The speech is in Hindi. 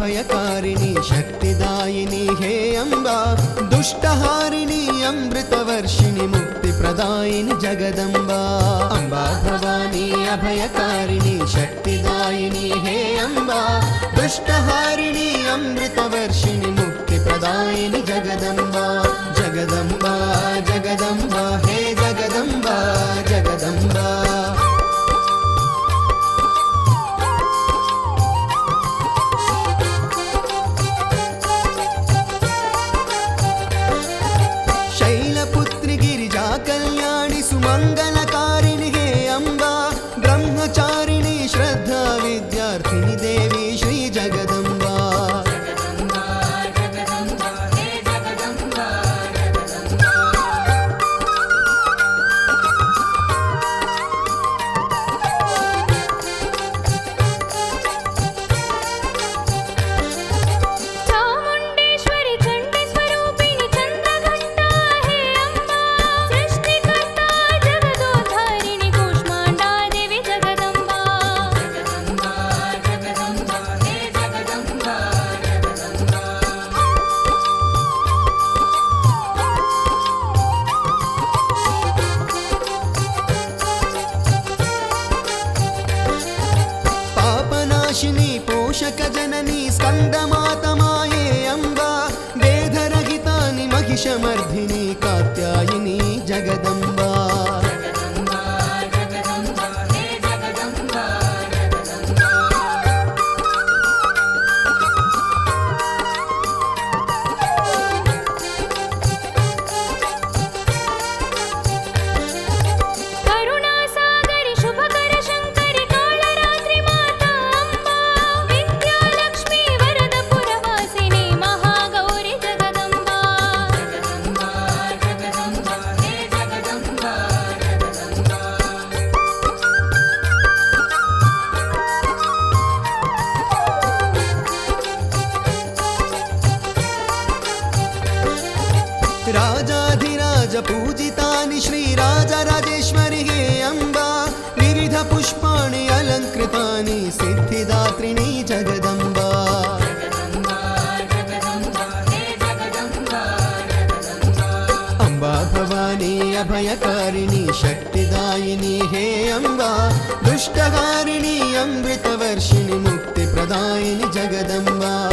अभयकारिणि शक्तिदायिनि हे अम्बा। दुष्टहारिणि अमृतवर्षिणि मुक्तिप्रदायिनि जगदम्बा। अम्बा भवानी अभयकारिणि शक्तिदायिनि हे अम्बा। दुष्टहारिणि अमृतवर्षिणि मुक्तिप्रदायिनि जगदम्बा। పోషక జనని స్కందమాతమాయే అంబా వేదరహితాని మహిషమర్ధిని. राजाधिराज पूजितानि हे अम्बा विविधपुष्पाणि अलङ्कृतानि सिद्धिदात्रिणी जगदम्बा। अम्बा भवानी, अभयकारिणि, शक्तिदायिनी, हे अम्बा, दुष्टहारिणि, अमृतवर्षिणि, मुक्तिप्रदायिनि, जगदम्बा।